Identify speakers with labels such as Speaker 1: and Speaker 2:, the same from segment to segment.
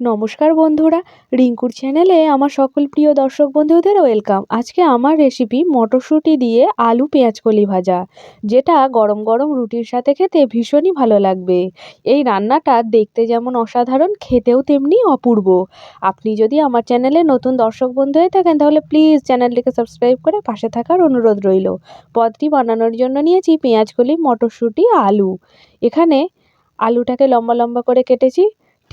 Speaker 1: নমস্কার বন্ধুরা, রিঙ্কুর চ্যানেলে আমার সকল প্রিয় দর্শক বন্ধুদের ওয়েলকাম। আজকে আমার রেসিপি মটরশুঁটি দিয়ে আলু পেঁয়াজ কলি ভাজা, যেটা গরম গরম রুটির সাথে খেতে ভীষণই ভালো লাগবে। এই রান্নাটা দেখতে যেমন অসাধারণ, খেতেও তেমনি অপূর্ব। আপনি যদি আমার চ্যানেলে নতুন দর্শক বন্ধু হয়ে থাকেন, তাহলে প্লিজ চ্যানেলটিকে সাবস্ক্রাইব করে পাশে থাকার অনুরোধ রইল। পদটি বানানোর জন্য নিয়েছি পেঁয়াজ কলি, মটরশুঁটি, আলু। এখানে আলুটাকে লম্বা লম্বা করে কেটেছি।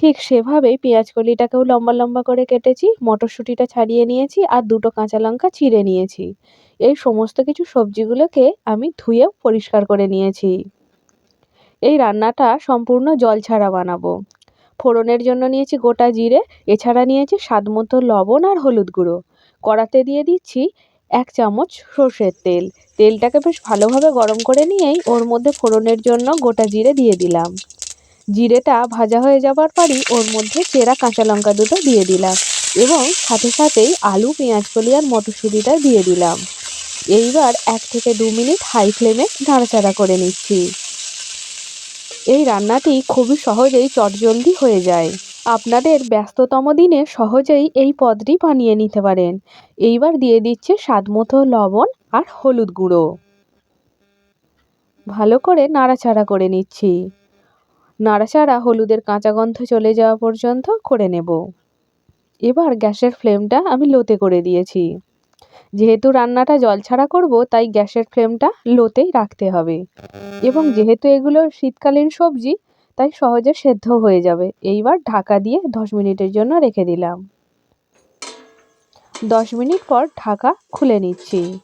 Speaker 1: ঠিক সেভাবেই পেঁয়াজ কলিটাকেও লম্বা লম্বা করে কেটেছি, মটরশুঁটিটা ছাড়িয়ে নিয়েছি আর দুটো কাঁচা লঙ্কা চিড়ে নিয়েছি। এই সমস্ত কিছু সবজিগুলোকে আমি ধুয়ে পরিষ্কার করে নিয়েছি। এই রান্নাটা সম্পূর্ণ জল ছাড়া বানাবো। ফোড়নের জন্য নিয়েছি গোটা জিরে, এছাড়া নিয়েছি স্বাদ মতো লবণ আর হলুদ গুঁড়ো। কড়াতে দিয়ে দিচ্ছি এক চামচ সর্ষের তেল। তেলটাকে বেশ ভালোভাবে গরম করে নিয়েই ওর মধ্যে ফোড়নের জন্য গোটা জিরে দিয়ে দিলাম। জিরেটা ভাজা হয়ে যাওয়ার পরই ওর মধ্যে চেরা কাঁচা লঙ্কা দুটো দিয়ে দিলাম এবং সাথে সাথেই আলু, পেঁয়াজ কলি আর মটরশুঁটিটা দিয়ে দিলাম। এইবার এক থেকে দু মিনিট হাই ফ্লেমে নাড়াচাড়া করে নিচ্ছি। এই রান্নাটি খুবই সহজেই চটজলদি হয়ে যায়। আপনাদের ব্যস্ততম দিনে সহজেই এই পদটি বানিয়ে নিতে পারেন। এইবার দিয়ে দিচ্ছে স্বাদ মতো লবণ আর হলুদ গুঁড়ো। ভালো করে নাড়াচাড়া করে নিচ্ছি। নাড়াচাড়া হলুদের কাঁচা গন্ধ চলে যাওয়া পর্যন্ত করে নেব। এবার গ্যাসের ফ্লেমটা আমি লোতে করে দিয়েছি। যেহেতু রান্নাটা জল ছাড়া করব, তাই গ্যাসের ফ্লেমটা লোতেই রাখতে হবে। এবং যেহেতু এগুলো শীতকালীন সবজি, তাই সহজে সেদ্ধ হয়ে যাবে। এইবার ঢাকা দিয়ে দশ মিনিটের জন্য রেখে দিলাম। দশ মিনিট পর ঢাকা খুলে নিচ্ছি।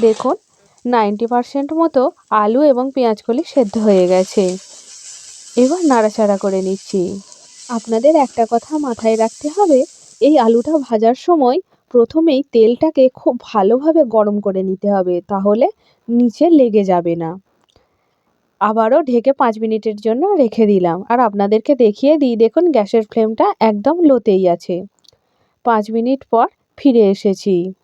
Speaker 1: দেখুন নাইনটি পারসেন্ট মতো আলু এবং পেঁয়াজকলি সেদ্ধ হয়ে গেছে। এবার নাড়াচাড়া করে নিচ্ছি। আপনাদের একটা কথা মাথায় রাখতে হবে, এই আলুটা ভাজার সময় প্রথমেই তেলটাকে খুব ভালোভাবে গরম করে নিতে হবে, তাহলে নিচে লেগে যাবে না। আবারও ঢেকে পাঁচ মিনিটের জন্য রেখে দিলাম। আর আপনাদেরকে দেখিয়ে দিই, দেখুন গ্যাসের ফ্লেমটা একদম লোতেই আছে। পাঁচ মিনিট পর ফিরে এসেছি।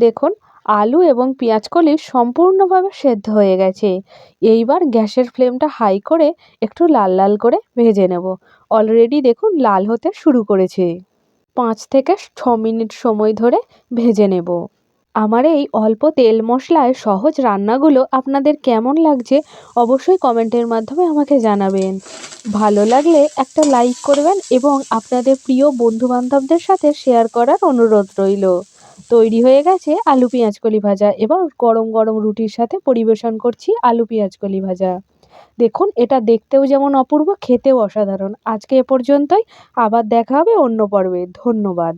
Speaker 1: দেখুন, আলু এবং পেঁয়াজকলি সম্পূর্ণভাবে সেদ্ধ হয়ে গেছে। এইবার গ্যাসের ফ্লেমটা হাই করে একটু লাল লাল করে ভেজে নেব। অলরেডি দেখুন, লাল হতে শুরু করেছে। পাঁচ থেকে ছ মিনিট সময় ধরে ভেজে নেব। আমার এই অল্প তেল মশলায় সহজ রান্নাগুলো আপনাদের কেমন লাগছে অবশ্যই কমেন্টের মাধ্যমে আমাকে জানাবেন। ভালো লাগলে একটা লাইক করবেন এবং আপনাদের প্রিয় বন্ধুবান্ধবদের সাথে শেয়ার করার অনুরোধ রইল। তৈরি হয়ে গেছে আলু পেঁয়াজ কলি ভাজা। এবার গরম গরম রুটির সাথে পরিবেশন করছি আলু পেঁয়াজ কলি ভাজা। দেখুন, এটা দেখতেও যেমন অপূর্ব, খেতেও অসাধারণ। আজকে এ পর্যন্তই। আবার দেখা হবে অন্য পর্বে। ধন্যবাদ।